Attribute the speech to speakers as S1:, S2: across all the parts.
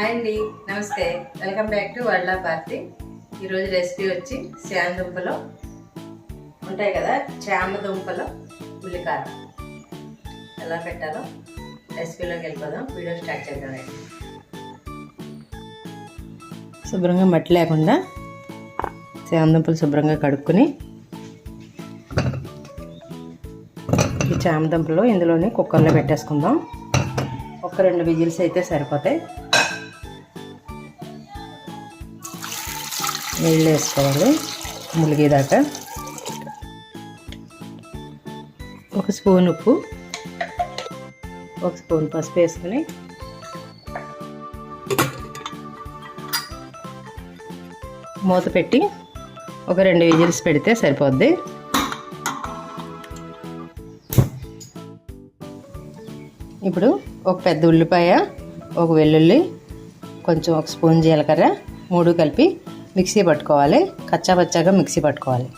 S1: Hi అండి నమస్తే. Welcome back to world party ఈరోజు రెసిపీ వచ్చి శామ దుంపలు. ఉంటాయి కదా చామ దుంపలు ఉల్లికార. ఎలా పెట్టాలో రెసిపీలోకి వెళ్ళిపోదాం. వీడియో స్టార్ట్ చేద్దాం శుభ్రంగా మట్టి లేకుండా శామ దుంపలు శుభ్రంగా కడుక్కొని ఈ చామ దుంపలు ఇందులోనే కుక్కర్లో పెట్టేసుకుందాం. ఒక రెండు విజిల్స్ అయితే సరిపోతాయి. నీళ్ళు వేసుకోవాలి ములిగేదాకా. ఒక స్పూన్ ఉప్పు ఒక స్పూన్ పసుపు వేసుకుని మూత పెట్టి ఒక రెండు విజిల్స్ పెడితే సరిపోద్ది. ఇప్పుడు ఒక పెద్ద ఉల్లిపాయ ఒక వెల్లుల్లి కొంచెం ఒక స్పూన్ జీలకర్ర మూడు కలిపి మిక్సీ పట్టుకోవాలి. కచ్చాపచ్చాగా మిక్సీ పట్టుకోవాలి.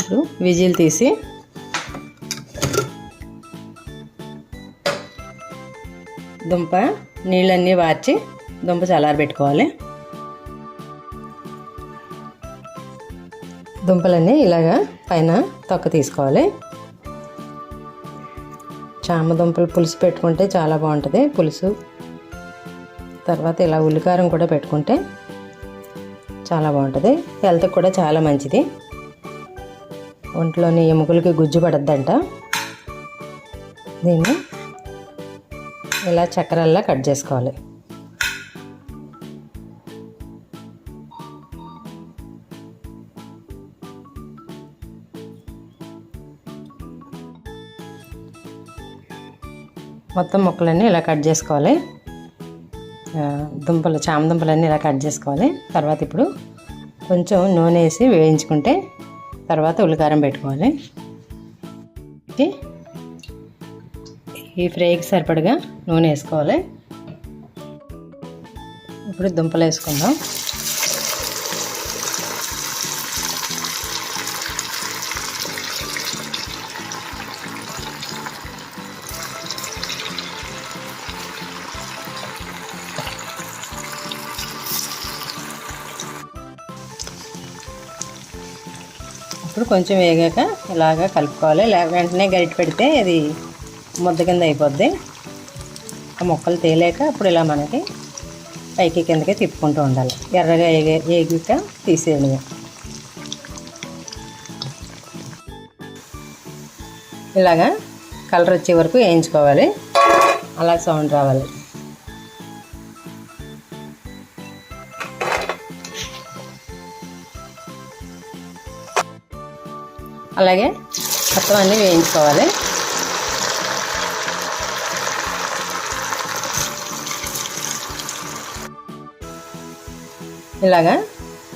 S1: ఇప్పుడు విజిల్ తీసి దుంప నీళ్ళన్నీ వార్చి దుంప చల్లారబెట్టుకోవాలి దుంపలన్నీ ఇలాగా పైన తొక్క తీసుకోవాలి. చామ దుంపలు పులుసు పెట్టుకుంటే చాలా బాగుంటుంది. పులుసు తర్వాత ఇలా ఉల్లికారం కూడా పెట్టుకుంటే చాలా బాగుంటుంది. హెల్త్కి కూడా చాలా మంచిది. ఒంట్లోని ఎముకలకి గుజ్జు పడద్దంట. దీన్ని ఇలా చక్రాల్లా కట్ చేసుకోవాలి. మొత్తం ముక్కలన్నీ ఇలా కట్ చేసుకోవాలి. దుంపలు చామ దుంపలన్నీ ఇలా కట్ చేసుకోవాలి. తర్వాత ఇప్పుడు కొంచెం నూనె వేసి వేయించుకుంటే తర్వాత ఉల్లికారం పెట్టుకోవాలి. ఈ ఫ్రైకి సరిపడగా నూనె వేసుకోవాలి. ఇప్పుడు దుంపలు వేసుకుందాం. ఇప్పుడు కొంచెం వేగాక ఇలాగా కలుపుకోవాలి. లేక వెంటనే గరిటె పెడితే అది ముద్ద కింద అయిపోద్ది. ఆ ముక్కలు తేలేక అప్పుడు ఇలా మనకి పైకి కిందకి తిప్పుకుంటూ ఉండాలి. ఎర్రగా ఏగే ఏగిక తీసేయండి ఇలాగా కలర్ వచ్చే వరకు వేయించుకోవాలి. అలా సౌండ్ రావాలి. అలాగే మొత్తం అన్నీ వేయించుకోవాలి. ఇలాగా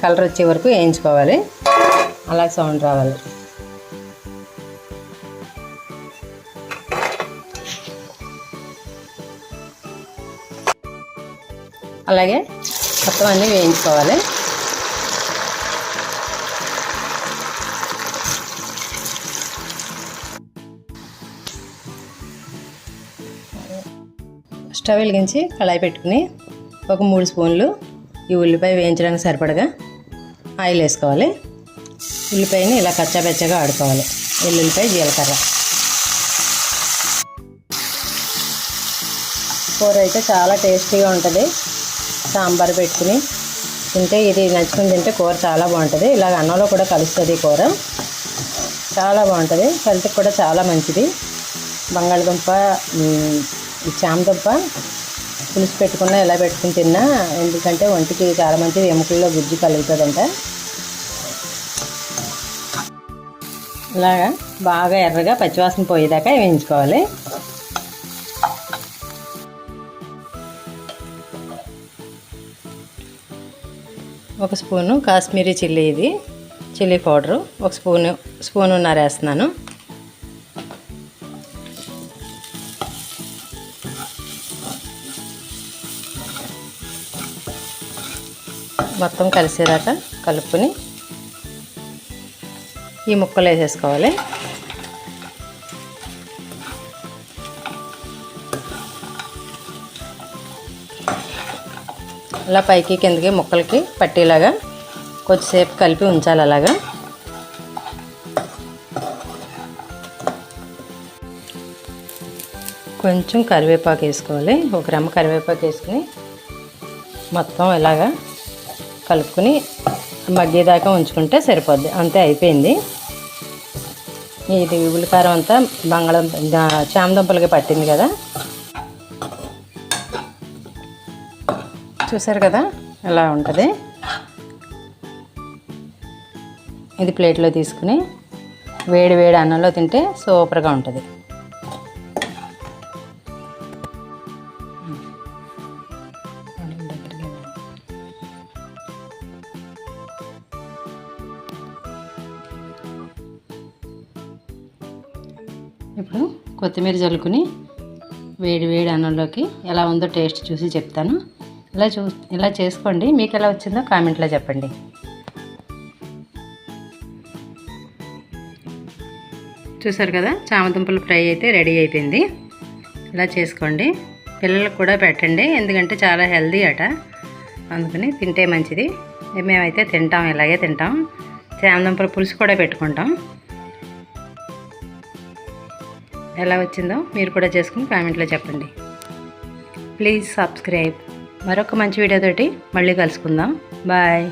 S1: కలర్ వచ్చే వరకు వేయించుకోవాలి. అలా సౌండ్ రావాలి. అలాగే మొత్తం అన్నీ వేయించుకోవాలి. స్టవ్ వెలిగించి కళాయి పెట్టుకుని ఒక మూడు స్పూన్లు ఈ ఉల్లిపాయ వేయించడానికి సరిపడగా ఆయిల్ వేసుకోవాలి. ఉల్లిపాయని ఇలా కచ్చాబెచ్చగా ఆడుకోవాలి. వెల్లుల్లిపాయ జీలకర్ర. కూర అయితే చాలా టేస్టీగా ఉంటుంది. సాంబార్ పెట్టుకుని తింటే ఇది నచ్చుకుని తింటే కూర చాలా బాగుంటుంది. ఇలాగ అన్నంలో కూడా కలుస్తుంది కూర. చాలా బాగుంటుంది. హెల్త్కి కూడా చాలా మంచిది. బంగాళదుంప ఈ చామదుంప పులుసు పెట్టుకున్నా ఎలా పెట్టుకుని తిన్నా ఎందుకంటే ఒంటికి చాలా మంచి ఎముకల్లో గుజ్జు కలుగుతుందంట. ఇలాగా బాగా ఎర్రగా పచ్చివాసన పోయేదాకా వేయించుకోవాలి. ఒక స్పూను కాశ్మీరీ చిల్లీ ఇది చిల్లీ పౌడరు ఒక స్పూను స్పూనున్నర వేస్తున్నాను. మొత్తం కలిసేదాకా కలుపుకొని ఈ ముక్కలు వేసేసుకోవాలి. అలా పైకి కిందకి ముక్కలకి పట్టేలాగా కొద్దిసేపు కలిపి ఉంచాలి అలాగా. కొంచెం కరివేపాకు వేసుకోవాలి. ఒక రమ్మ కరివేపాకు వేసుకుని మొత్తం ఇలాగా కలుపుకుని మగ్గేదాకా ఉంచుకుంటే సరిపోద్ది. అంతే అయిపోయింది. ఇది ఉల్లికారం అంతా బంగాళ చామదుంపలకి పట్టింది కదా. చూసారు కదా? ఎలా ఉంటుంది? ఇది ప్లేట్లో తీసుకుని వేడి వేడి అన్నంలో తింటే సూపర్గా ఉంటుంది. ఇప్పుడు కొత్తిమీర చల్లుకుని వేడి వేడి అన్నంలోకి ఎలా ఉందో టేస్ట్ చూసి చెప్తాను. ఇలా చూ ఇలా చేసుకోండి. మీకు ఎలా వచ్చిందో కామెంట్లో చెప్పండి. చూసారు కదా? చామదుంపలు ఫ్రై అయితే రెడీ అయిపోయింది. ఇలా చేసుకోండి. పిల్లలకు కూడా పెట్టండి. ఎందుకంటే చాలా హెల్దీ అట. అందుకని తింటే మంచిది. మేమైతే తింటాం ఇలాగే తింటాం. చామదుంపల పులుసు కూడా పెట్టుకుంటాం. ఎలా వచ్చిందో మీరు కూడా చేసుకుని కామెంట్లో చెప్పండి. ప్లీజ్ సబ్స్క్రైబ్ మరొక మంచి వీడియోతోటి మళ్ళీ కలుసుకుందాం. బాయ్